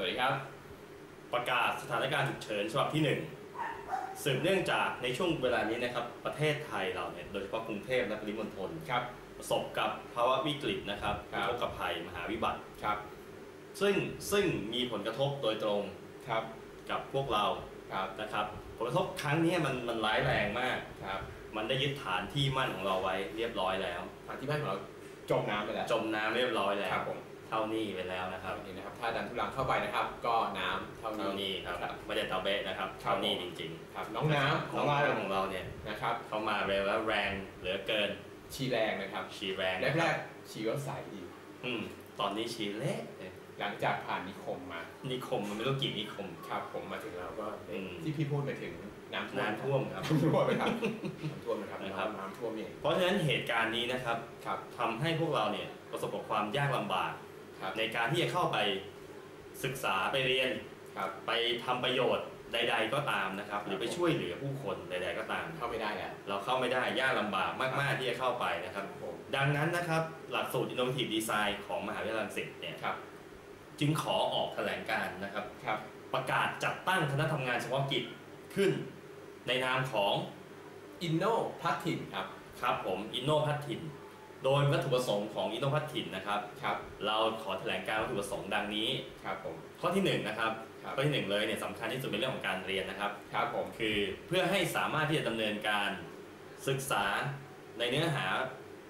สวัสดีครับ ประกาศสถานการณ์ฉุกเฉินฉบับที่ 1 สืบเนื่องจากในช่วงเวลานี้นะครับ ประเทศไทยเราเนี่ย โดยเฉพาะกรุงเทพและปริมณฑลครับ ประสบกับภาวะวิกฤตนะครับครับ อุทกภัยมหาวิบัติครับ ซึ่งซึ่งมีผลกระทบโดยตรงครับ กับพวกเราครับ นะครับ ผลกระทบครั้งนี้มันมันร้ายแรงมาก ครับ มันได้ยึดฐานที่มั่นของเราไว้เรียบร้อยแล้ว ทางที่บ้านของเราจมน้ำไปแล้วจมน้ำเรียบร้อยแล้คว รับผม เท่านี้ไปแล้วนะครับนี่นะครับ ถ้าดันทุลังเข้าไปนะครับ ก็น้ำเท่าเท่านี้นี้ครับครับไม่ใช่เตาเบะนะครับครับเท่านี้จริงครับๆน้องน้ำของเราน้ำของเราเนี่ยนะครับเข้ามาเร็วและแรงเหลือเกินชีแรงนะครับชีแรงแรกๆชีก็ใสดีอืมตอนนี้ชีเละเลยหลังจากผ่านนิคมมา นิคมมันไม่รู้กี่นิคมครับ ผมมาถึงเราก็อืมที่พี่พูดไปถึงน้ำท่วมน้ำท่วมครับน้ำท่วมนะครับน้ำท่วมนะครับนะครับน้ำท่วมเองเพราะฉะนั้นเหตุการณ์นี้นะครับครับทำให้พวกเราเนี่ยประสบกับความยากลำบาก ครับในการที่จะเข้าไปศึกษาไปเรียนครับไปทำประโยชน์ใด ๆ ก็ตามนะครับ หรือไปช่วยเหลือผู้คนใด ๆ ก็ตาม เข้าไม่ได้แล้วเราเข้าไม่ได้ยากลำบากมาก ๆ ที่จะเข้าไปนะครับ ผมดังนั้นนะครับ หลักสูตร Innovative Design ของมหาวิทยาลัยรังสิตเนี่ยครับจึงขอออกแถลงการณ์นะครับ ครับ ประกาศจัดตั้งคณะทำงานเฉพาะกิจขึ้น ในนามของ อินโนพัฒถิ่นครับ ครับผมอินโนพัฒถิ่น โดยวัตถุประสงค์ของอินโนพัฒถิ่นนะครับครับ เราขอแถลงการวัตถุประสงค์ดังนี้ครับผมข้อที่หนึ่งนะครับครับข้อที่หนึ่งเลยเนี่ยสำคัญที่สุดเป็นเรื่องของการเรียนนะครับครับผมคือเพื่อให้สามารถที่จะดำเนินการศึกษาในเนื้อหา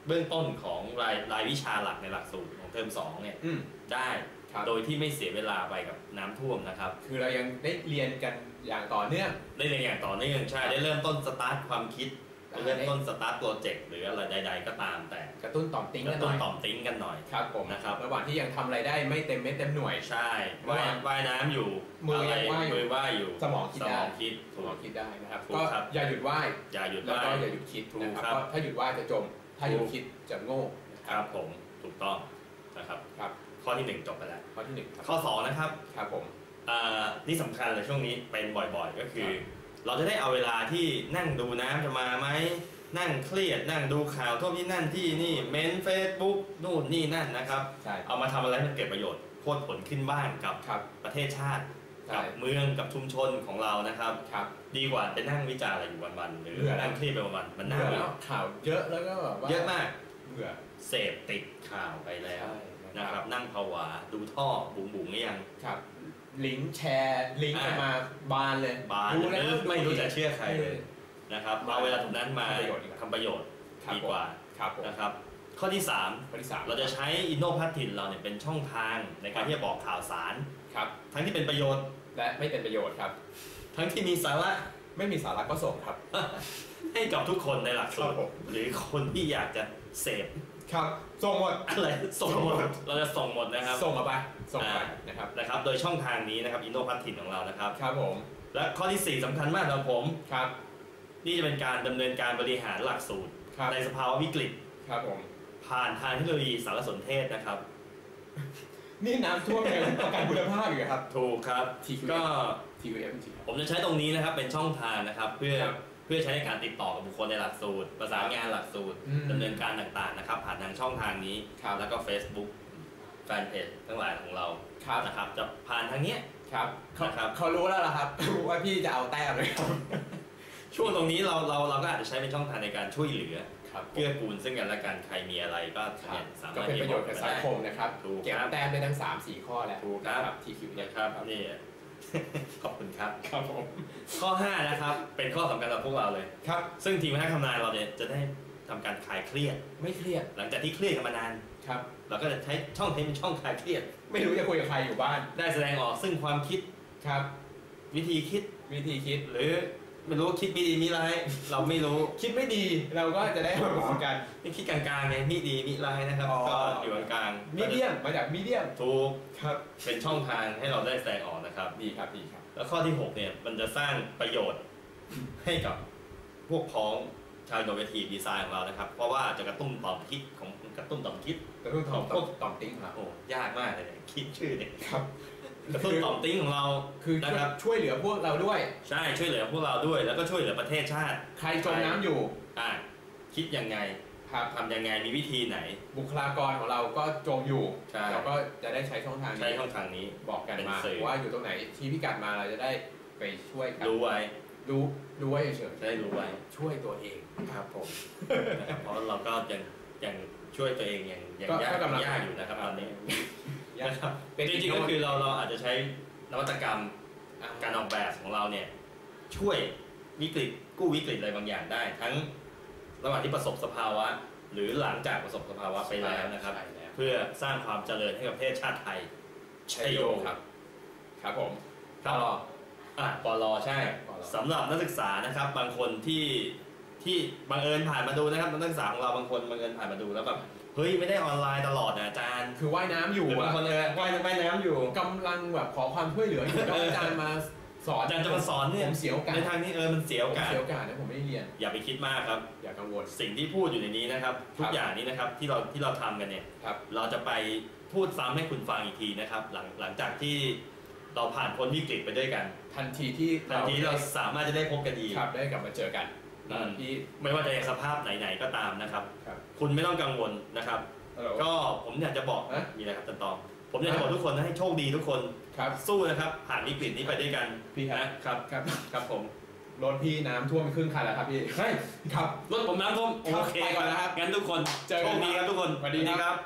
เบื้องต้นของรายรายวิชาหลักในหลักสูตรของเทอมสองเนี่ยอืม ได้ครับ โดยที่ไม่เสียเวลาไปกับน้ำท่วมนะครับ คือเรายังได้เรียนกันอย่างต่อเนื่อง ได้เรียนอย่างต่อเนื่องใช่ได้เริ่มต้นสตาร์ทความคิดได้ เริ่มต้นสตาร์ทโปรเจกต์หรืออะไรใด ๆ ก็ตามแต่กระตุ้นต่อมติ้งกกัระนหตุ้น่นอยต่อมติ้งกันหน่อย ครับผมนะครับ ระหว่างที่ยังทำอะไรได้ไม่เต็มเม็ดเต็มหน่วย ใช่ระหว่ายว่างว่ายน้ำอยู่มือยังะไรว่ายอยู่มือว่ายอยู่สมองคิดสได้ มองคิดสมองคิดได้นะครับ ถูกก็ครับ อย่าหยุดว่ายอย่าหยุดแล้วว่าก็ยอย่าหยุดคิดถูกนะครับครับ เพราะถ้าหยุดว่ายจะจม ถ้าหยุดถูกคิดจะโง่นะครับผมถูกต้องนะครับ ครับข้อที่หนึ่งจบไปแล้ว ข้อที่หนึ่งครับข้อสองนะครับครับผม อ่านี่สำคัญเลยช่วงนี้เป็นบ่อยๆ ก็คือ ครับ เราจะได้เอาเวลาที่นั่งดูน้ำจะมาไหมนั่งเครียดนั่งดูข่าวท่วมที่นั่นที่นี่เมนเฟซบุ๊กนู่นนี่นั่นนะครับ ใช่เอามาทำอะไรให้มันเกิดประโยชน์โคตรผลขึ้นบ้านกับครับ ประเทศชาติใช่กับเมืองกับชุมชนของเรานะครับ ครับ ดีกว่าไปนั่งวิจารณ์อะไรอยู่วันๆหรือเบื่อแล้ว นั่งเครียดไปวันๆมันน่าเบื่อเบื่แล้อวข่าวเยอะแล้วก็แบบว่าเยอะมากเบื่อ เสพติดข่าวไปแล้วใช่นะครับนั่งผวาดูท่อบุ๋งบุ๋งๆหรือยังครับ ลิงก์แชร์ลิงก์กันมาบานเลยบานดูแล้วหรือดูไม่รู้อีกจะเชื่อใครเลยนะครับมาเอาเวลาตรงนั้นมาทำประโยชน์ดีกว่าทำประโยชน์ครับดีกว่าครับผมนะครับข้อที่ข้อที่สาม3เราจะใช้อินโนพัฒถิ่นเราเนี่ยเป็นช่องทางในการที่จะบอกข่าวสารครับ ทั้งที่เป็นประโยชน์และไม่เป็นประโยชน์ครับ ทั้งที่มีสาระ ไม่มีสาระก็ส่งครับ ให้กับทุกคนในหลักสูครัตบรผมหรือคนที่อยากจะเสพครับ ส่งหมดอะไรส่งหมดเราจะส่งหมดนะครับ ส่งมาไปส่งไปอ่านะครับนะครับ โดยช่องทางนี้นะครับอินโนพัฒถิ่นของเรานะครับ ครับผม และข้อที่ 4สำคัญมากสำหรับผมครับ นี่จะเป็นการดำเนินการบริหารหลักสูตรครับในสภาวะวิกฤตครับผม ผ่านทางเทคโนโลยีสารสนเทศนะครับ นี่น้ำท่วมเลยประกันคุณภาพอยู่ครับ ถูกครับ TQF ก็ TQF จริงๆครับผมจะใช้ตรงนี้นะครับเป็นช่องทางนะครับ เพื่อครับเพื่อใช้ในการติดต่อกับบุคคลในหลักสูตร ประสานงานหลักสูตรอืมดำเนินการต่างๆนะครับ ผ่านทางช่องทางนี้ ครับ แล้วก็ Facebook แฟนเพจทั้งหลายของเราครับนะครับ จะผ่านทางเนี้ย ครับเขานะครับ เขารู้แล้วล่ะครับ ว่าพี่จะเอาแต้มเลยครับ ช่วงตรงนี้เราเราเราก็อาจจะใช้เป็นช่องทางในการช่วยเหลือครับ เกื้อกูลซึ่งกันและกันใครมีอะไรก็ครับเนี่ยสาก็มารถเป็นที่ประโยชน์กับสังคมนะครับถูกเก็บครับแต้มได้ทั้ง 3 4 ข้อแล้วถูกครับนะ TQF นะครับนี่ขอบคุณครับครับผมข้อ 5 นะครับ เป็นข้อสำคัญสำหรับพวกเราเลยครับ ซึ่งทีมคณะทำนายเราเนี่ยจะได้ทำการคลายเครียดไม่เครียด หลังจากที่เครียดกันมานานครับเราก็จะใช้ช่องนี้เป็นช่องคลายเครียด ไม่รู้จะคุยกับใครอยู่บ้าน ได้แสดงออกซึ่งความคิดครับ วิธีคิดวิธีคิดหรือ ไม่รู้คิดมีดีมีร้ายเราไม่รู้คิดไม่ดีเราก็จะได้มาบอกกันนี่คิดกลางๆไงมีดีมีร้ายนะครับอ๋อก็อยู่กลางๆมีเดียมมาจากมีเดียมถูกครับเป็นช่องทางให้เราได้แสดงออกนะครับดีครับดีครับ แล้วข้อที่ 6 เนี่ยมันจะสร้างประโยชน์ให้กับพวกพ้องชาวโนเวทีดีไซน์ของเรานะครับ เพราะว่าจะกระตุ้นต่อมคิดของกระตุ้นต่อมคิดกระตุ้นต่อมพวกต่อมติ้งครับโอ้ยากมากเลยเนี่ยคิดชื่อเนี่ยครับ กระตุ้นต่อมติ้งของเราคือนะครับช่วยเหลือพวกเราด้วย ใช่ช่วยเหลือพวกเราด้วย แล้วก็ช่วยเหลือประเทศชาติ ใครจมน้ำอยู่อ่าคิดยังไงครับทำยังไงมีวิธีไหน บุคลากรของเราก็จมอยู่ใช่เราก็จะได้ใช้ช่องทางใช้นี้ช่องทางนี้บอกกันมาเป็นสื่อว่าอยู่ตรงไหนชี้พิกัดมาเราจะได้ไปช่วยกันรู้ไว้รู้รู้ไว้เฉยจะได้รู้ไว้ๆช่วยตัวเองครับผมนะครับเพราะเราก็ยังยังช่วยตัวเองยังยังก็ยากก็กำลังยากอยู่นะครับตอนนี้ยาก นะครับเป็นจริงๆก็คือเราเราอาจจะใช้นวัตกรรมอะการออกแบบของเราเนี่ยช่วยวิกฤตกู้วิกฤตอะไรบางอย่างได้ ทั้งระหว่างที่ประสบสภาวะ หรือหลังจากประสบสภาวะไปแล้วนะครับใช่แล้วเพื่อสร้างความเจริญให้กับประเทศชาติไทยชัยโยครับ ครับผมครับก็อะปลอใช่ปลสำหรับนักศึกษานะครับ บางคนที่ที่บังเอิญผ่านมาดูนะครับนักศึกษาของเราบางคนบังเอิญผ่านมาดูแล้วแบบ เฮ้ยไม่ได้ออนไลน์ตลอดนะอาจารย์คือว่ายน้ำอหยู่รือบางอะคนเออว่ายว่ายน้ำอยู่ กำลังแบบขอความช่วยเหลืออยู่แล้วอาจารย์มาสอนอาจารย์จะมาสอนเนี่ยผมเสียโอกาสในทางนี้เออมันเสียโอกาสผมเสียโอกาสนะผมไม่ได้เรียน อย่าไปคิดมากครับ อย่ากังวล สิ่งที่พูดอยู่ในนี้นะครับ ทุคกรับอย่างนี้นะครับที่เราที่เราทำกันเนี่ย ครับ เราจะไปพูดซ้ำให้คุณฟังอีกทีนะครับ หลังหลังจากที่เราผ่านพ้นวิกฤตไปด้วยกันทันทีที่ทันทีเราสามารถจะได้พบกันอีก ครับได้กลับมาเจอกันอืม ที่ไม่ว่าจะในสภาพไหนๆก็ตามนะครับครับ คุณไม่ต้องกังวลนะครับฮัลโหลก็ผมอยากจะบอกฮะมีอะไรครับจันตองผมอยากจะบอกทุกคนนะให้โชคดีทุกคนครับสู้นะครับ ผ่านวิกฤตนี้ไปด้วยกันพี่ครับนะครับครับครับผมรถพี่น้ำท่วมครึ่งคันแล้วครับพี่เฮ้ยครับรถผมน้ำท่วมครับโอเคไปก่อนนะครับงั้นทุกคนเจอกันโชคดีครับทุกคนสวัสดีครับครับ